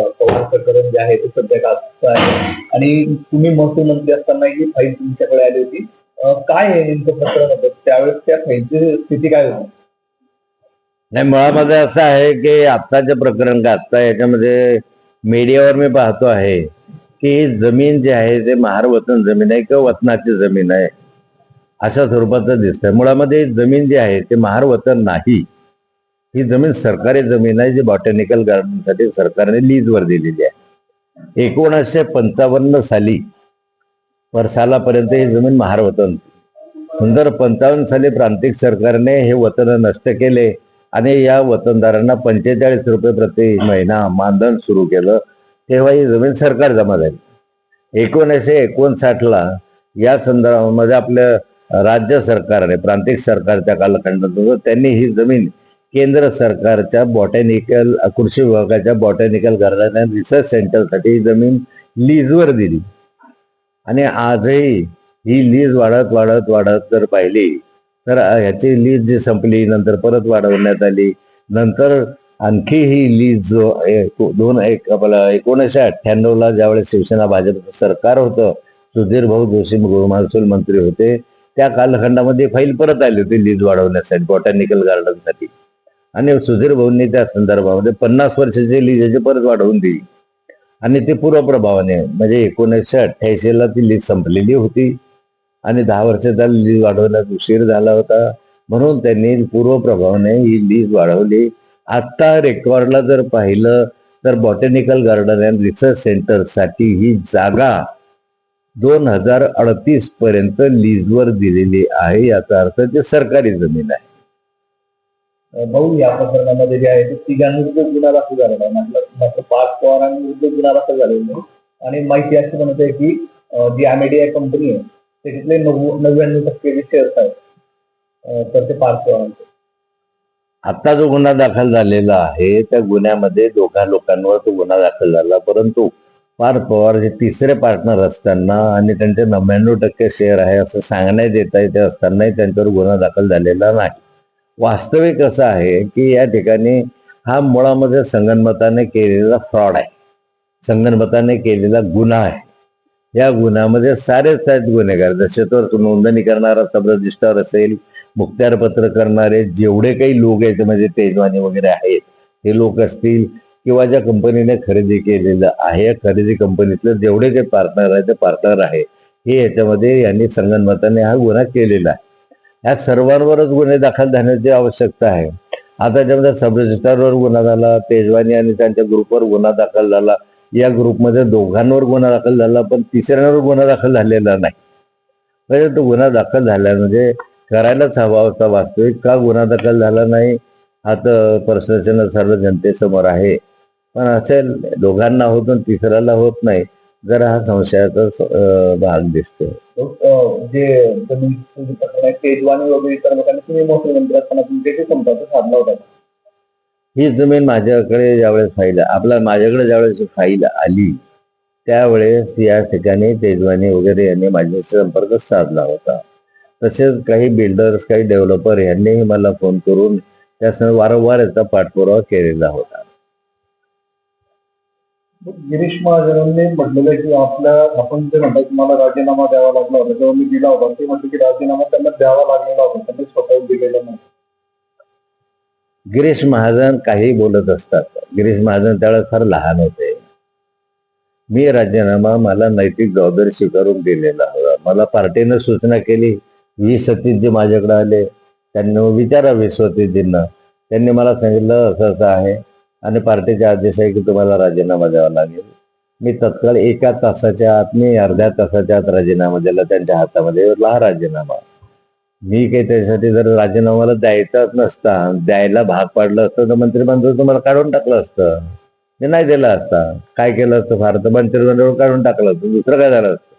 प्रकरण जे आहे ते सध्या गाजतं आहे. आणि तुम्ही महसूल मंत्री असताना ही फाईल तुमच्याकडे आली होती. काय आहे नेमकं प्रकरण होतं त्यावेळेस त्या फाईलची स्थिती काय होती? नाही मुळामध्ये असं आहे की आत्ताचे प्रकरण गाजता याच्यामध्ये मीडियावर मी पाहतो आहे की जमीन जी आहे ते महार वतन जमीन आहे किंवा वतनाची जमीन आहे अशा स्वरूपाचं दिसतंय. मुळामध्ये जमीन जी आहे ते महार वतन नाही. ही जमीन सरकारी जमीन आहे जी बॉटॅनिकल गार्डनसाठी सरकारने लीजवर दिलेली आहे. एकोणीसशे पंचावन्न साली पर सालापर्यंत ही जमीन महार वतन सुंदर नंतर पंचावन्न साली प्रांतिक सरकारने हे वतन नष्ट केले आणि या वतनदारांना पंचेचाळीस रुपये प्रति महिना मानधन सुरू केलं. तेव्हा ही जमीन सरकार जमा झाली. एकोणीसशे एकोणसाठला या संदर्भामध्ये आपल्या राज्य सरकारने प्रांतिक सरकारच्या कालखंडात होतं त्यांनी ही जमीन केंद्र सरकारच्या बॉटॅनिकल कृषी विभागाच्या बॉटॅनिकल गार्डन अँड रिसर्च सेंटरसाठी जमीन लीजवर दिली. आणि आजही ही लीज वाढत वाढत वाढत जर पाहिली तर ह्याची लीज जी संपली नंतर परत वाढवण्यात आली. नंतर आणखी ही लीज जो दोन एक आपला एकोणीसशे अठ्ठ्याण्णव ला ज्यावेळेस शिवसेना भाजपचं सरकार होतं सुधीर भाऊ जोशी महसूल मंत्री होते त्या कालखंडामध्ये फाईल परत आली होती लीज वाढवण्यासाठी बॉटॅनिकल गार्डनसाठी आणि सुधीर भाऊंनी त्या संदर्भामध्ये पन्नास वर्षाची लीज याची परत वाढवून दिली. आणि ते पूर्वप्रभावाने म्हणजे एकोणीसशे अठ्ठ्याऐंशी ला ती लीज संपलेली होती. आणि दहा वर्षाचा लीज वाढवण्यात उशीर झाला होता. म्हणून त्यांनी पूर्वप्रभावाने ही लीज वाढवली. आता रेकॉर्डला जर पाहिलं तर बॉटॅनिकल गार्डन अँड रिसर्च सेंटरसाठी ही जागा दोन हजार अडतीस पर्यंत लीजवर दिलेली आहे. याचा अर्थ ते सरकारी जमीन आहे. भाऊ या प्रकरणामध्ये जे आहे ते तिघांविरुद्ध गुन्हा दाखल झालेला आहे. मात्र मात्र पाच पवारांविरुद्ध गुन्हा दाखल झालेला नाही. आणि माहिती अशी म्हणत आहे की जी अमेडिया कंपनी आहे त्याच्यातले नव्व- नव्याण्णव टक्के जे शेअर्स आहेत तर ते पाच पवारांचे. आता जो गुन्हा दाखल झालेला आहे त्या गुन्ह्यामध्ये दोघा लोकांवर तो गुन्हा दाखल झाला. परंतु पार पवार जे तिसरे पार्टनर असताना आणि त्यांचे नव्याण्णव टक्के शेअर आहे असं सांगण्यात येत आहे ते असतानाही त्यांच्यावर गुन्हा दाखल झालेला नाही. वास्तविक असं आहे की या ठिकाणी हा मुळामध्ये संगनमताने केलेला फ्रॉड आहे. संगणमताने केलेला गुन्हा आहे. या गुन्ह्यामध्ये सारेच आहेत गुन्हेगार. जसे तर नोंदणी करणारा सब असेल मुक्त्यारपत्र करणारे जेवढे काही लोक आहेत म्हणजे तेजवानी वगैरे आहेत हे लोक असतील किंवा ज्या कंपनीने खरेदी केलेलं आहे या खरेदी कंपनीतलं जेवढे काही पार्टनर आहे ते पार्टनर आहे हे याच्यामध्ये यांनी संगणमताने हा गुन्हा केलेला आहे. या सर्वांवरच गुन्हे दाखल झाण्याची आवश्यकता आहे. आता ज्यामध्ये सब रजिस्ट्रारवर गुन्हा झाला तेजवानी आणि त्यांच्या ग्रुपवर गुन्हा दाखल झाला. या ग्रुपमध्ये दोघांवर गुन्हा दाखल झाला पण तिसऱ्यांवर गुन्हा दाखल झालेला नाही. म्हणजे तो गुन्हा दाखल झाला म्हणजे करायलाच हवा होता वास्तविक का गुन्हा दाखल झाला नाही? हा तर प्रश्नचिन्ह सर्व जनतेसमोर आहे. पण असेल दोघांना होत आणि तिसऱ्याला होत नाही. जरा हा संशयाचा भाग दिसतो. जे तेजवानी वगैरे तुम्ही तुमच्याशी संपर्क साधला होता ही जमीन माझ्याकडे ज्यावेळेस फाईल आपला माझ्याकडे ज्यावेळेस फाईल आली त्यावेळेस या ठिकाणी तेजवानी वगैरे यांनी माझ्याशी संपर्क साधला होता. तसेच काही बिल्डर्स काही डेव्हलपर यांनीही मला फोन करून त्यासह वारंवार याचा पाठपुरावा केलेला होता. गिरीश महाजनांनी म्हटलेलं की आपल्या आपण जे म्हणतात की मला राजीनामा द्यावा लागला होता जेव्हा मी दिला होता ते म्हटलं की राजीनामा त्यांना द्यावा लागलेला होता त्यांनी स्वतः दिलेला नाही. गिरीश महाजन काही बोलत असतात. गिरीश महाजन त्यावेळेस फार लहान होते. मी राजीनामा मला नैतिक जबाबदारी स्वीकारून दिलेला होता. मला पार्टीनं सूचना केली वी सतीश माझ्याकडे आले. त्यांनी विचारा वीस सतीशजींना त्यांनी मला सांगितलं असं असं आहे. आणि पार्टीचे आदेश आहे की तुम्हाला राजीनामा द्यावा लागेल. मी तत्काळ एका तासाच्या आत मी अर्ध्या तासाच्या आत राजीनामा दिला त्यांच्या हातामध्ये हा राजीनामा. मी काही त्याच्यासाठी जर राजीनामाला द्यायचाच नसता द्यायला भाग पाडलं असतं तर मंत्रिमंडळ तुम्हाला काढून टाकलं असतं. मी नाही दिला असता. काय केलं असतं? फार तर मंत्रिमंडळ काढून टाकलं असतं. दुसरं काय झालं असतं?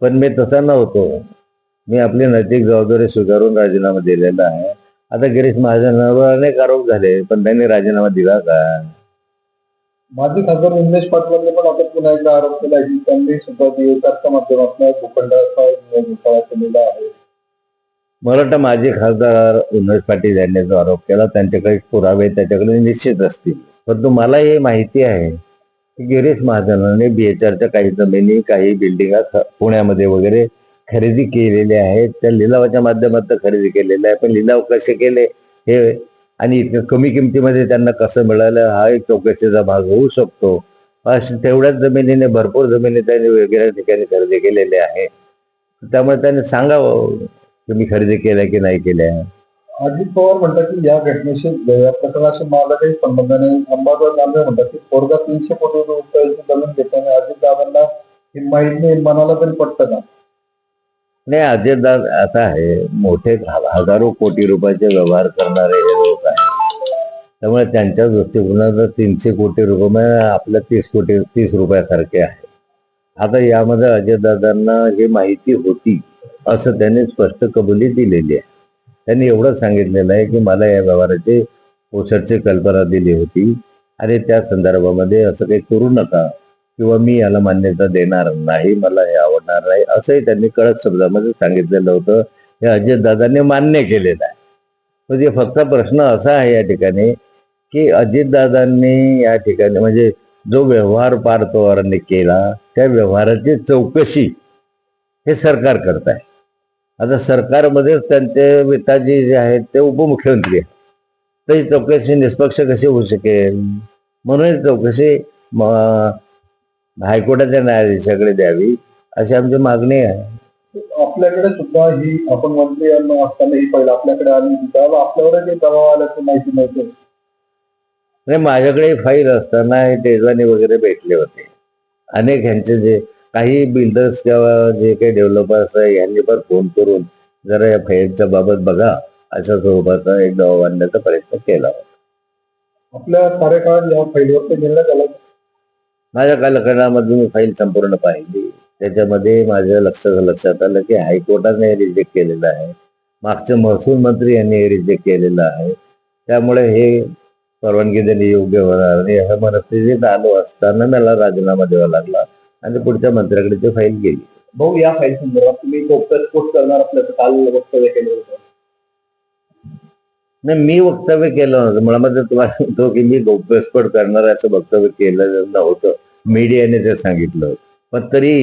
पण मी तसा नव्हतो. मी आपली नैतिक जबाबदारी स्वीकारून राजीनामा दिलेला आहे. आता गिरीश महाजनावर अनेक आरोप झाले पण त्यांनी राजीनामा दिला का? माजी खासदार उमेश पाटलांनी पण आता पुन्हा एकदा आरोप केला की त्यांनी सुद्धा देवताच्या माध्यमातून भूखंडाचा घोटाळा केलेला आहे. मला वाटतं माजी खासदार उमेश पाटील यांनी जो आरोप केला त्यांच्याकडे पुरावे त्याच्याकडे निश्चित असतील. परंतु मला हे माहिती आहे की गिरीश महाजनाने बीएचआरच्या काही जमिनी काही बिल्डिंगा पुण्यामध्ये वगैरे खरेदी केलेले आहेत. त्या लिलावाच्या माध्यमातून खरेदी केलेले आहे. पण लिलाव कसे केले हे आणि कमी किमतीमध्ये त्यांना कसं मिळालं हा एक चौकशीचा भाग होऊ शकतो. तेवढ्याच जमिनीने भरपूर जमिनी त्यांनी वेगवेगळ्या ठिकाणी खरेदी केलेले आहे. त्यामुळे त्यांनी सांगावं तुम्ही खरेदी केल्या की नाही केल्या. अजित पवार म्हणतात की या घटनेशी या प्रकरणाशी मला काही संबंध नाही अंबादास दानवे म्हणतात की पोरगा तीनशे कोटी रुपयाची जमीन घेताना अजित दादांना ही माहीत नाही मनाला तरी पटतं का? नाही अजितदार आता आहे मोठे हजारो कोटी रुपयाचे व्यवहार करणारे हे लोक आहेत. त्यामुळे त्यांच्या दृष्टिकोनात तीनशे कोटी रुपये म्हणजे आपल्या तीस कोटी तीस रुपयासारखे आहे. आता यामध्ये अजयदादांना हे माहिती होती असं त्यांनी स्पष्ट कबुली दिलेली आहे. त्यांनी एवढं सांगितलेलं आहे की मला या व्यवहाराची पोषटची कल्पना दिली होती. आणि त्या संदर्भामध्ये असं काही करू नका. किंवा मी याला मान्यता देणार नाही मला हे आवडणार नाही असंही त्यांनी कळत शब्दामध्ये सांगितलेलं होतं. हे अजितदादांनी मान्य केलेलं आहे. म्हणजे फक्त प्रश्न असा आहे या ठिकाणी की अजितदादांनी या ठिकाणी म्हणजे जो व्यवहार पार पवारांनी केला त्या व्यवहाराची चौकशी हे सरकार करत आहे. आता सरकारमध्येच त्यांचे पिताजी जे आहेत ते उपमुख्यमंत्री आहेत. तर ही चौकशी निष्पक्ष कशी होऊ शकेल? म्हणून चौकशी हायकोर्टाच्या न्यायाधीशाकडे द्यावी अशी आमची मागणी आहे. आपल्याकडे सुद्धा ही आपण मंत्री असताना ही पहिला आपल्याकडे आली होती. तेव्हा आपल्यावर दबाव आल्याची माहिती नव्हती? नाही माझ्याकडे फाईल असताना हे तेजवानी वगैरे भेटले होते. अनेक ह्यांचे जे काही बिल्डर्स किंवा जे काही डेव्हलपर्स आहे यांनी पण फोन करून जरा या फाईलच्या बाबत बघा अशा स्वरूपाचा एक दबाव आणण्याचा प्रयत्न केला आपल्या कार्यकाळात या फाईलवर निर्णय झाला. माझ्या कालखंडामध्ये मी फाईल संपूर्ण पाहिली. त्याच्यामध्ये माझ्या लक्षात लक्षात आलं की हायकोर्टाने हे रिजेक्ट केलेलं आहे. मागचे महसूल मंत्री यांनी हे रिजेक्ट केलेलं आहे. त्यामुळे हे परवानगी देणे योग्य होणार आणि ह्या मनस्थितीत आलो असताना मला राजीनामा द्यावा लागला आणि पुढच्या मंत्र्याकडे ती फाईल गेली. भाऊ या फाईल संदर्भात तुम्ही पोस्ट करणार असल्याचं काल वक्तव्य केलं होतं. नाही मी वक्तव्य केलं नव्हतं. मला माझं तुला सांगतो की मी गौप्यस्फोट करणार असं वक्तव्य केलं नव्हतं. मीडियाने ते सांगितलं पण तरी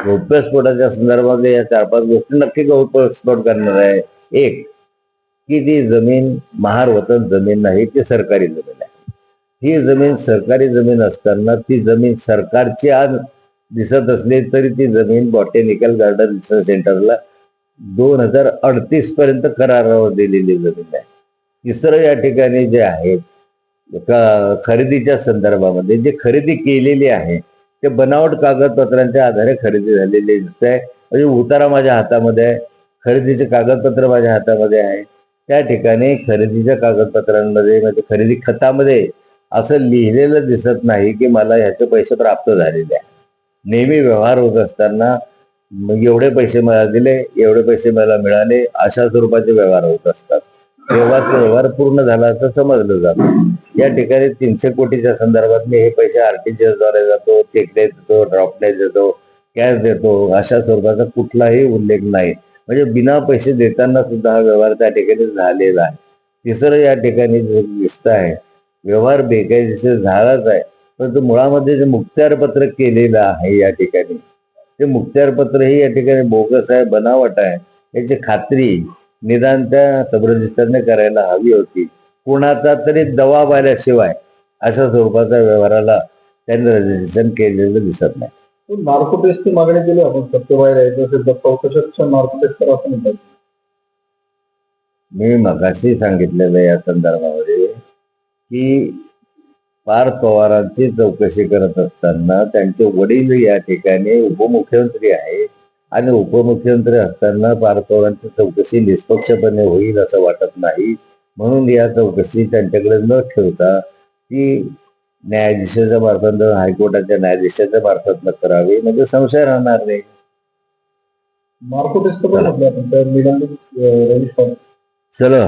गौप्यस्फोटाच्या संदर्भात या चार पाच गोष्टी नक्की गौप्यस्फोट करणार आहे. एक की ती जमीन महार वतन जमीन नाही ती सरकारी जमीन आहे. ही जमीन सरकारी जमीन असताना ती जमीन सरकारची आज दिसत असली तरी ती जमीन बॉटॅनिकल गार्डन रिसर्च सेंटरला दोन हजार अडतीस पर्यंत करारावर दिलेली जमीन आहे. तिसरं या ठिकाणी जे आहे खरेदीच्या संदर्भामध्ये जे खरेदी केलेली आहे ते बनावट कागदपत्रांच्या आधारे खरेदी झालेली दिसत आहे म्हणजे उतारा माझ्या हातामध्ये आहे खरेदीचे कागदपत्र माझ्या हातामध्ये आहे. त्या ठिकाणी खरेदीच्या कागदपत्रांमध्ये म्हणजे खरेदी खतामध्ये असं लिहिलेलं दिसत नाही की मला ह्याचे पैसे प्राप्त झालेले आहे. नेहमी व्यवहार होत असताना एवढे पैसे मला दिले एवढे पैसे मला मिळाले अशा स्वरूपाचे व्यवहार होत असतात. व्यवहार व्यवहार पूर्ण झाला असं समजलं जातं. या ठिकाणी तीनशे कोटीच्या संदर्भात मी हे पैसे आरटीजीएसद्वारे जातो चेक देतो ड्रॉपने देतो कॅश देतो अशा स्वरूपाचा कुठलाही उल्लेख नाही. म्हणजे बिना पैसे देताना सुद्धा हा व्यवहार त्या ठिकाणी झालेला आहे. तिसरं या ठिकाणी जे दिसत आहे व्यवहार बेकायदेशीर झालाच आहे. परंतु मुळामध्ये जे मुक्त्यारपत्र केलेलं आहे या ठिकाणी ते मुक्त्यारपत्र हे या ठिकाणी बोगस आहे बनावट आहे. याची खात्री निदान त्या सब रजिस्टरने करायला हवी होती. कुणाचा तरी दबाव आल्याशिवाय अशा स्वरूपाच्या व्यवहाराला त्यांनी रजिस्ट्रेशन केलेलं दिसत नाही. नार्को टेस्टची मागणी केली आपण सत्यबाहेर यायचं असेल तर असं म्हणतात मी मगाशी सांगितलेलं या संदर्भामध्ये की पार्थ पवारांची चौकशी करत असताना त्यांचे वडील या ठिकाणी उपमुख्यमंत्री आहे आणि उपमुख्यमंत्री असताना पार्थ पवारांची चौकशी निष्पक्षपणे होईल असं वाटत नाही. म्हणून या चौकशी त्यांच्याकडे न ठेवता ती न्यायाधीशाच्या मार्फत हायकोर्टाच्या न्यायाधीशाच्या मार्फत करावी म्हणजे संशय राहणार नाही. रजिस्टर चला.